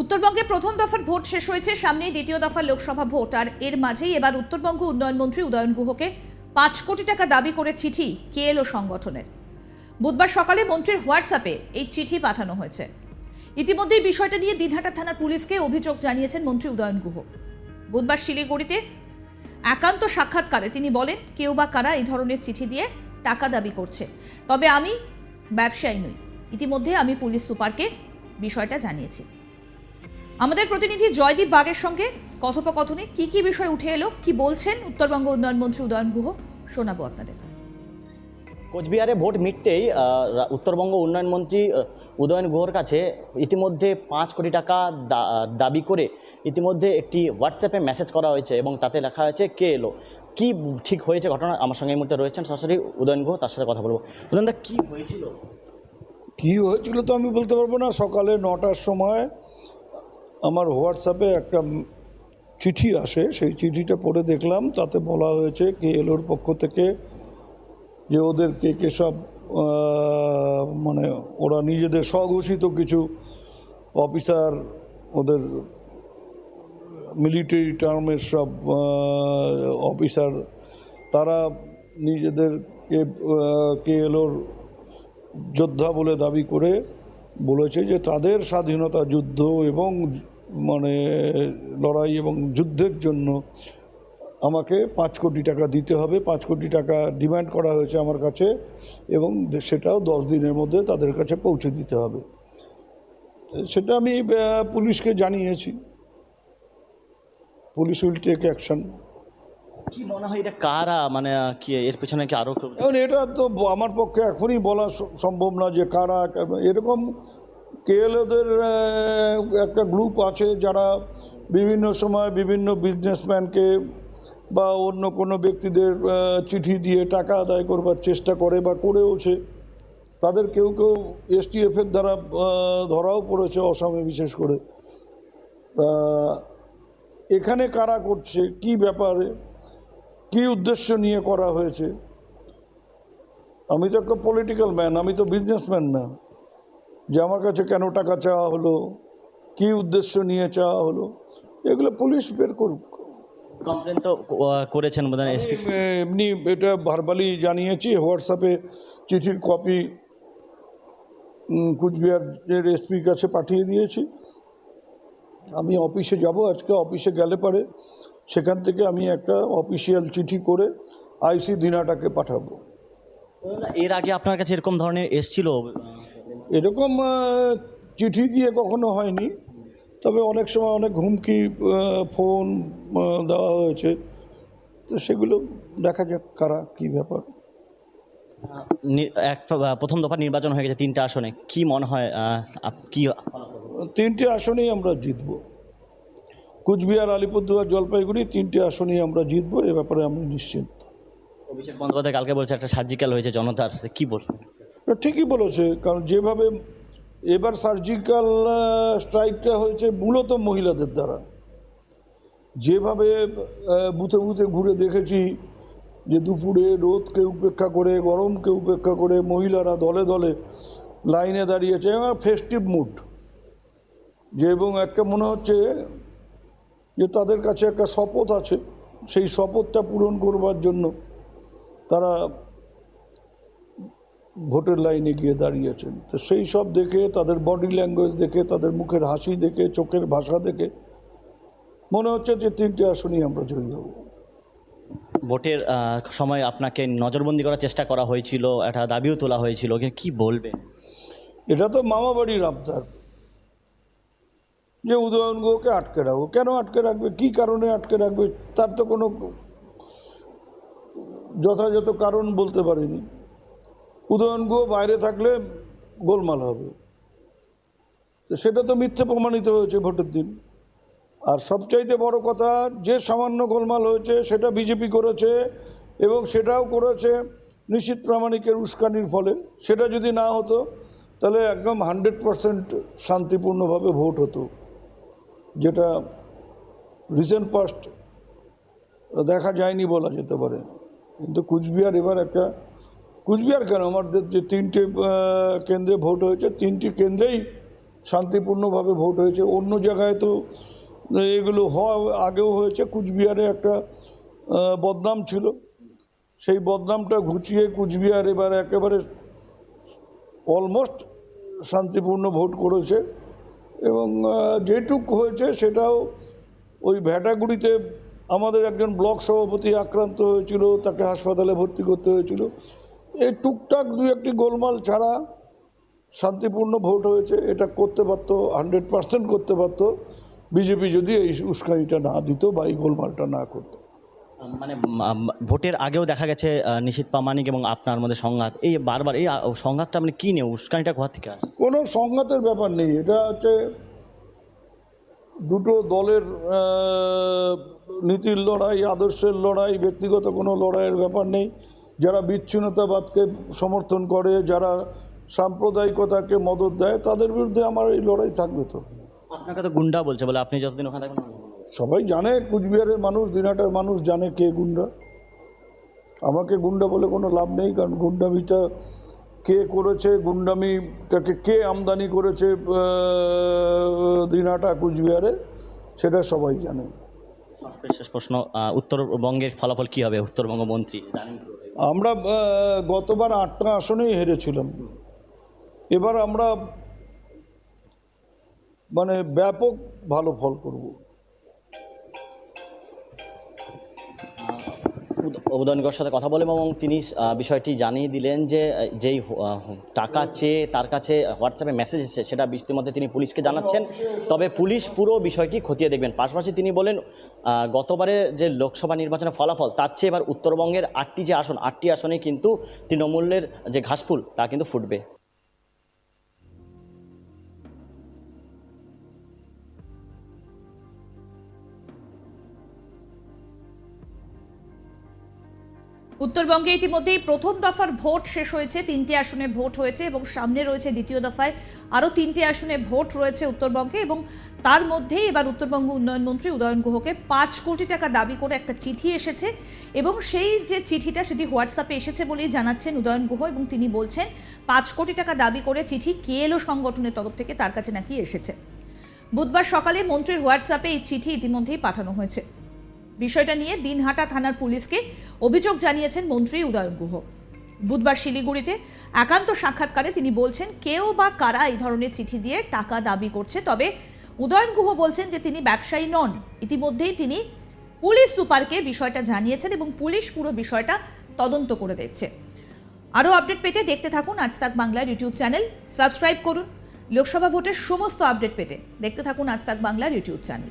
উত্তরবঙ্গে প্রথম দফার ভোট শেষ হয়েছে, সামনেই দ্বিতীয় দফার লোকসভা ভোট। আর এর মাঝেই এবার উত্তরবঙ্গ উন্নয়ন মন্ত্রী উদয়ন গুহকে পাঁচ কোটি টাকা দাবি করে চিঠি কে এলো সংগঠনের। বুধবার সকালে মন্ত্রীর হোয়াটসঅ্যাপে এই চিঠি পাঠানো হয়েছে। ইতিমধ্যেই বিষয়টা নিয়ে দিনহাটা থানার পুলিশকে অভিযোগ জানিয়েছেন মন্ত্রী উদয়ন গুহ। বুধবার শিলিগুড়িতে একান্ত সাক্ষাৎকারে তিনি বলেন, কেউ বা কারা এই ধরনের চিঠি দিয়ে টাকা দাবি করছে। তবে আমি ব্যবসায়ী নই। ইতিমধ্যে আমি পুলিশ সুপারকে বিষয়টা জানিয়েছি। আমাদের প্রতিনিধি জয়দীপ বাগের সঙ্গে কথোপকথনে কি কি বিষয় উঠে এলো কি বলছেন উত্তরবঙ্গ উন্নয়ন মন্ত্রী উদয়ন গুহ শোনাবো আপনাদের। কোচবিহারে ভোট মিটতেই উত্তরবঙ্গ উন্নয়ন মন্ত্রী উদয়ন গুহর কাছে ইতিমধ্যে পাঁচ কোটি টাকা দাবি করে ইতিমধ্যে একটি হোয়াটসঅ্যাপে মেসেজ করা হয়েছে এবং তাতে লেখা হয়েছে কে এলো? কি ঠিক হয়েছে ঘটনা? আমার সঙ্গে এই মুহূর্তে রয়েছেন সরাসরি উদয়ন গুহ তার সাথে কথা বলব। উদয়নদা কী হয়েছিল? কী হয়েছিল তো আমি বলতে পারব না। সকালে নটার সময় আমার হোয়াটসঅ্যাপে একটা চিঠি আসে, সেই চিঠিটা পড়ে দেখলাম। তাতে বলা হয়েছে কে এলোর পক্ষ থেকে যে ওদের কে কে সব মানে ওরা নিজেদের স্বঘোষিত কিছু অফিসার, ওদের মিলিটারি টার্মের সব অফিসার, তারা নিজেদেরকে কে এলোর যোদ্ধা বলে দাবি করে বলেছে যে তাদের স্বাধীনতা যুদ্ধ এবং মানে লড়াই এবং যুদ্ধের জন্য আমাকে পাঁচ কোটি টাকা দিতে হবে। পাঁচ কোটি টাকা ডিমান্ড করা হয়েছে আমার কাছে এবং সেটাও দশ দিনের মধ্যে তাদের কাছে পৌঁছে দিতে হবে। সেটা আমি পুলিশকে জানিয়েছি। Police will take action. কি মনে হয় এটা কারা? মানে কি এর পেছনে কি কেউ এটা তো আমার পক্ষে এখনই বলা সম্ভব না যে কারা এরকম কেএলওদের একটা গ্রুপ আছে যারা বিভিন্ন সময় বিভিন্ন বিজনেসম্যানকে বা অন্য কোনো ব্যক্তিদের চিঠি দিয়ে টাকা আদায় করবার চেষ্টা করে বা করেওছে। তাদের কেউ কেউ এসটিএফের দ্বারা ধরাও পড়েছে অসমে বিশেষ করে। তা এখানে কারা করছে? কি ব্যাপারে? কি উদ্দেশ্য নিয়ে করা হয়েছে? আমি তো একটা পলিটিক্যাল ম্যান আমি তো বিজনেসম্যান না। যে আমার কাছে কেন টাকা চাওয়া হলো? কি উদ্দেশ্য নিয়ে চাওয়া হলো? এগুলো পুলিশ বের করুক। কমপ্লেন তো করেছেন এসপি এমনি এটা ভার্বালি জানিয়েছি হোয়াটসঅ্যাপে চিঠির কপি কুচবিহারের এসপির কাছে পাঠিয়ে দিয়েছি। আমি অফিসে যাব আজকে অফিসে গেলে পারে। সেখান থেকে আমি একটা অফিসিয়াল চিঠি করে আইসি দিনাটাকে পাঠাবো। এর আগে আপনার কাছে এরকম ধরনের এসছিল? এরকম চিঠি দিয়ে কখনো হয়নি। তবে অনেক সময় অনেক হুমকি ফোন দেওয়া হয়েছে। তো সেগুলো দেখা যাক কারা কী ব্যাপার। এক প্রথম দফা নির্বাচন হয়ে গেছে তিনটা আসনে। কি মনে হয় আপ- কি তিনটে আসনেই আমরা জিতব। কুচবিহার আলিপুরদুয়ার জলপাইগুড়ি তিনটে আসনেই আমরা জিতব এ ব্যাপারে আমি নিশ্চিত। অভিষেক বন্দ্যোপাধ্যায় কালকে বলছে একটা সার্জিক্যাল হয়েছে জনতার কি বল তো ঠিকই বলেছে, কারণ যেভাবে এবার সার্জিক্যাল স্ট্রাইকটা হয়েছে মূলত মহিলাদের দ্বারা। যেভাবে বুথে বুথে ঘুরে দেখেছি যে দুপুরে রোদকে উপেক্ষা করে গরমকে উপেক্ষা করে মহিলারা দলে দলে লাইনে দাঁড়িয়েছে, এবং ফেস্টিভ মুড যে এবং একটা মনে হচ্ছে যে তাদের কাছে একটা শপথ আছে, সেই শপথটা পূরণ করবার জন্য তারা ভোটের লাইনে গিয়ে দাঁড়িয়েছেন। তো সেই সব দেখে তাদের বডি ল্যাঙ্গুয়েজ দেখে তাদের মুখের হাসি দেখে চোখের ভাষা দেখে মনে হচ্ছে যে তিনটে আসনই আমরা জয়ী হব। ভোটের সময় আপনাকে নজরবন্দি করার চেষ্টা করা হয়েছিল একটা দাবিও তোলা হয়েছিল কি বলবেন এটা তো মামা বাড়ির আবদার। যে উদয়ন গুহকে আটকে রাখব। কেন আটকে রাখবে? কি কারণে আটকে রাখবে? তার তো কোনো যথাযথ কারণ বলতে পারিনি। উদয়ন গুহ বাইরে থাকলে গোলমাল হবে। তো সেটা তো মিথ্যে প্রমাণিত হয়েছে ভোটের দিন। আর সবচাইতে বড় কথা, যে সামান্য গোলমাল হয়েছে, সেটা বিজেপি করেছে এবং সেটাও করেছে নিশ্চিত প্রামাণিকের উস্কানির ফলে। সেটা যদি না হতো, তাহলে একদম হান্ড্রেড পারসেন্ট শান্তিপূর্ণভাবে ভোট হতো। যেটা রিসেন্ট পাস্ট দেখা যায়নি বলা যেতে পারে। কিন্তু কুচবিহার এবার একটা কুচবিহার কেন? আমাদের যে তিনটে কেন্দ্রে ভোট হয়েছে, তিনটি কেন্দ্রেই শান্তিপূর্ণভাবে ভোট হয়েছে। অন্য জায়গায় তো এগুলো হওয়া আগেও হয়েছে। কুচবিহারে একটা বদনাম ছিল। সেই বদনামটা ঘুচিয়ে কুচবিহার এবার একেবারে অলমোস্ট শান্তিপূর্ণ ভোট করেছে। এবং যেটুক হয়েছে সেটাও ওই ভ্যাটাগুড়িতে আমাদের একজন ব্লক সভাপতি আক্রান্ত হয়েছিল, তাকে হাসপাতালে ভর্তি করতে হয়েছিল। এই টুকটাক দু একটি গোলমাল ছাড়া শান্তিপূর্ণ ভোট হয়েছে এটা করতে পারতো হান্ড্রেড পার্সেন্ট করতে পারতো। বিজেপি যদি এই উস্কানিটা না দিত বা এই গোলমালটা না করতো। মানে ভোটের আগেও দেখা গেছে আহ, নিশীথ প্রামাণিক এবং আপনার মধ্যে সংঘাত। এই বারবার এই সংঘাতটা মানে কী নিয়ে উস্কানিটা কোথা থেকে আসে? কোনো সংঘাতের ব্যাপার নেই এটা হচ্ছে দুটো দলের নীতির লড়াই আদর্শের লড়াই ব্যক্তিগত কোনো লড়াইয়ের ব্যাপার নেই। যারা বিচ্ছিন্নতাবাদকে সমর্থন করে যারা সাম্প্রদায়িকতাকে মদত দেয় তাদের বিরুদ্ধে আমার এই লড়াই থাকবে তো। আপনাকে তো গুন্ডা বলছে বলে আপনি যতদিন ওখানে থাকবেন সবাই জানে কুচবিহারের মানুষ দিনাটার মানুষ জানে কে গুন্ডা। আমাকে গুন্ডা বলে কোনো লাভ নেই কারণ গুন্ডামিটা কে করেছে গুন্ডামিটাকে কে আমদানি করেছে দিনাটা কুচবিহারে সেটা সবাই জানে। শেষ প্রশ্ন উত্তরবঙ্গের ফলাফল কী হবে? উত্তরবঙ্গ মন্ত্রী? আমরা গতবার আটটা আসনেই হেরেছিলাম। এবার আমরা মানে ব্যাপক ভালো ফল করব। উদয়নগর সাথে কথা বলে এবং তিনি বিষয়টি জানিয়ে দিলেন যে যেই টাকা চেয়ে তার কাছে হোয়াটসঅ্যাপে মেসেজ এসেছে, সেটা ইতিমধ্যে তিনি পুলিশকে জানাচ্ছেন। তবে পুলিশ পুরো বিষয়টি খতিয়ে দেখবেন। পাশাপাশি তিনি বলেন গতবারে যে লোকসভা নির্বাচনের ফলাফল, তার চেয়ে এবার উত্তরবঙ্গের আটটি যে আসন, আটটি আসনে কিন্তু তৃণমূলের যে ঘাসফুল, তা কিন্তু ফুটবে। উত্তরবঙ্গে ইতিমধ্যেই প্রথম দফার ভোট শেষ হয়েছে, তিনটি আসনে ভোট হয়েছে এবং সামনে রয়েছে দ্বিতীয় দফায় আরও তিনটি আসনে ভোট রয়েছে উত্তরবঙ্গে এবং তার মধ্যেই এবার উত্তরবঙ্গ উন্নয়ন মন্ত্রী উদয়ন গুহকে পাঁচ কোটি টাকা দাবি করে একটা চিঠি এসেছে এবং সেই যে চিঠিটা সেটি হোয়াটসঅ্যাপে এসেছে বলেই জানাচ্ছেন উদয়ন গুহ এবং তিনি বলছেন, পাঁচ কোটি টাকা দাবি করে চিঠি কেএলও সংগঠনের তরফ থেকে তার কাছে নাকি এসেছে। বুধবার সকালে মন্ত্রীর হোয়াটসঅ্যাপে এই চিঠি ইতিমধ্যেই পাঠানো হয়েছে। বিষয়টা নিয়ে দিনহাটা থানার পুলিশকে অভিযোগ জানিয়েছেন মন্ত্রী উদয়ন গুহ। বুধবার শিলিগুড়িতে একান্ত সাক্ষাৎকারে তিনি বলছেন, কেউ বা কারা এই ধরনের চিঠি দিয়ে টাকা দাবি করছে? তবে উদয়ন গুহ বলছেন যে তিনি ব্যবসায়ী নন। ইতিমধ্যেই তিনি পুলিশ সুপারকে বিষয়টা জানিয়েছেন এবং পুলিশ পুরো বিষয়টা তদন্ত করে দেখছে। আরও আপডেট পেতে দেখতে থাকুন আজ তাক বাংলার ইউটিউব চ্যানেল। সাবস্ক্রাইব করুন। লোকসভা ভোটের সমস্ত আপডেট পেতে দেখতে থাকুন আজ তাক বাংলার ইউটিউব চ্যানেল।